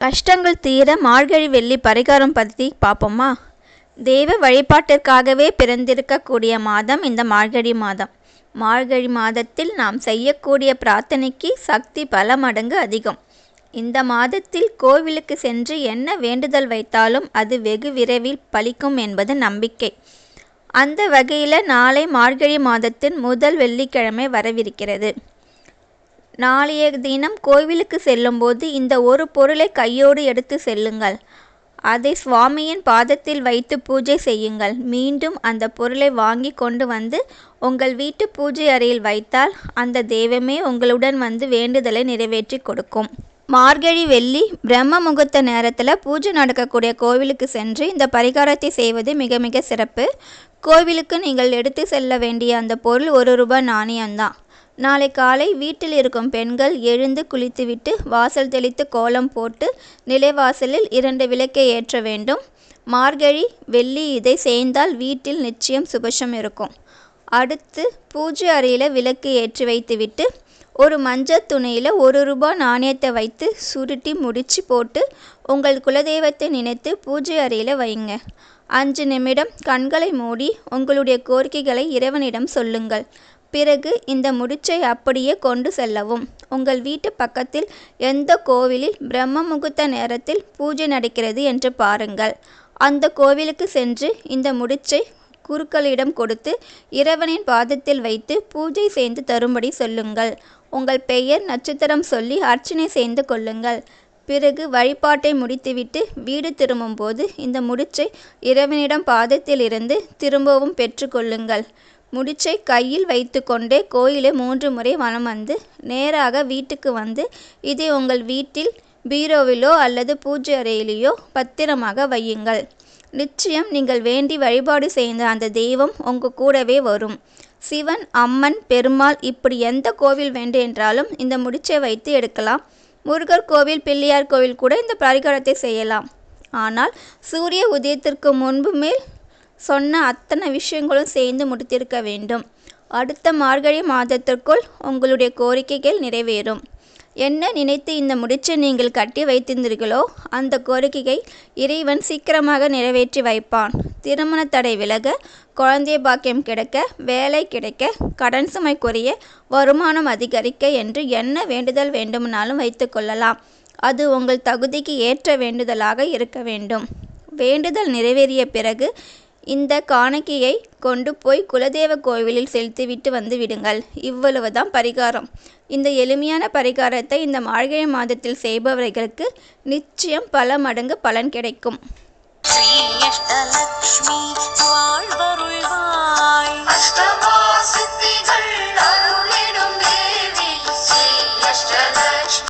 கஷ்டங்கள் தீர மார்கழி வெள்ளி பரிகாரம் பற்றி பார்ப்போமா தெய்வ வழிபாட்டிற்காகவே பிறந்திருக்கக்கூடிய மாதம் இந்த மார்கழி மாதம். மார்கழி மாதத்தில் நாம் செய்யக்கூடிய பிரார்த்தனைக்கு சக்தி பல மடங்கு அதிகம். இந்த மாதத்தில் கோவிலுக்கு சென்று என்ன வேண்டுதல் வைத்தாலும் அது வெகு விரைவில் பலிக்கும் என்பது நம்பிக்கை. அந்த வகையில் நாளை மார்கழி மாதத்தின் முதல் வெள்ளிக்கிழமை வரவிருக்கிறது. நாளைய தினம் கோவிலுக்கு செல்லும்போது இந்த ஒரு பொருளை கையோடு எடுத்து செல்லுங்கள். அதை சுவாமியின் பாதத்தில் வைத்து பூஜை செய்யுங்கள். மீண்டும் அந்த பொருளை வாங்கி கொண்டு வந்து உங்கள் வீட்டு பூஜை அறையில் வைத்தால் அந்த தெய்வமே உங்களுடன் வந்து வேண்டுதலை நிறைவேற்றி கொடுக்கும். மார்கழி வெள்ளி பிரம்ம முகூர்த்த நேரத்தில் பூஜை நடக்கக்கூடிய கோவிலுக்கு சென்று இந்த பரிகாரத்தை செய்வது மிக மிக சிறப்பு. கோவிலுக்கு நீங்கள் எடுத்து செல்ல வேண்டிய அந்த பொருள் ஒரு ரூபாய் நாணயம்தான். நாளை காலை வீட்டில் இருக்கும் பெண்கள் எழுந்து குளித்துவிட்டு வாசல் தெளித்து கோலம் போட்டு நிலைவாசலில் இரண்டு விளக்கை ஏற்ற வேண்டும். மார்கழி வெள்ளி இதை செய்தால் வீட்டில் நிச்சயம் சுபஷம் இருக்கும். அடுத்து பூஜை அறையில் விளக்கு ஏற்றி வைத்துவிட்டு ஒரு மஞ்சள் துணியில் ஒரு ரூபா நாணயத்தை வைத்து சுருட்டி முடிச்சு போட்டு உங்கள் குலதெய்வத்தை நினைத்து பூஜை அறையில் வைங்க அஞ்சு நிமிடம் கண்களை மூடி உங்களுடைய கோரிக்கைகளை இறைவனிடம் சொல்லுங்கள். பிறகு இந்த முடிச்சை அப்படியே கொண்டு செல்லவும். உங்கள் வீட்டு பக்கத்தில் எந்த கோவிலில் பிரம்ம முகூர்த்த நேரத்தில் பூஜை நடக்கிறது என்று பாருங்கள். அந்த கோவிலுக்கு சென்று இந்த முடிச்சை குருக்களிடம் கொடுத்து இறைவனின் பாதத்தில் வைத்து பூஜை செய்து தரும்படி சொல்லுங்கள். உங்கள் பெயர் நட்சத்திரம் சொல்லி அர்ச்சனை செய்து கொள்ளுங்கள். பிறகு வழிபாட்டை முடித்துவிட்டு வீடு திரும்பும்போது இந்த முடிச்சை இறைவனிடம் பாதத்தில் இருந்து திரும்பவும் பெற்றுக்கொள்ளுங்கள் முடிச்சை கையில் வைத்துக்கொண்டே கோயிலை மூன்று முறை வலம் வந்து நேராக வீட்டுக்கு வந்து இதை உங்கள் வீட்டில் பீரோவிலோ அல்லது பூஜை அறையிலேயோ பத்திரமாக வையுங்கள். நிச்சயம் நீங்கள் வேண்டி வழிபாடு செய்த அந்த தெய்வம் உங்க கூடவே வரும். சிவன் அம்மன் பெருமாள் இப்படி எந்த கோவில் வேண்டும் என்றாலும் இந்த முடிச்சை வைத்து எடுக்கலாம். முருகர் கோவில் பிள்ளையார் கோவில் கூட இந்த பரிகாரத்தை செய்யலாம். ஆனால் சூரிய உதயத்திற்கு முன்பு மேல் சொன்ன அத்தனை விஷயங்களும் சேர்ந்து முடித்திருக்க வேண்டும். அடுத்த மார்கழி மாதத்திற்குள் உங்களுடைய கோரிக்கைகள் நிறைவேறும். என்ன நினைத்து இந்த முடிச்சை நீங்கள் கட்டி வைத்திருந்தீர்களோ அந்த கோரிக்கையை இறைவன் சீக்கிரமாக நிறைவேற்றி வைப்பான். திருமண தடை விலக குழந்தை பாக்கியம் கிடைக்க வேலை கிடைக்க கடன் சுமை குறைய வருமானம் அதிகரிக்க என்று என்ன வேண்டுதல் வேண்டுமானாலும் வைத்துக்கொள்ளலாம் அது உங்கள் தகுதிக்கு ஏற்ற வேண்டுதலாக இருக்க வேண்டும். வேண்டுதல் நிறைவேறிய பிறகு இந்த காணிக்கையை கொண்டு போய் குலதெய்வ கோவிலில் செலுத்திவிட்டு வந்து விடுங்கள். இவ்வளவுதான் பரிகாரம். இந்த எளிமையான பரிகாரத்தை இந்த மார்கழி மாதத்தில் செய்பவர்களுக்கு நிச்சயம் பல மடங்கு பலன் கிடைக்கும். ஸ்ரீ அஷ்டலக்ஷ்மி வாழ்வருள்வாய். அஷ்டமா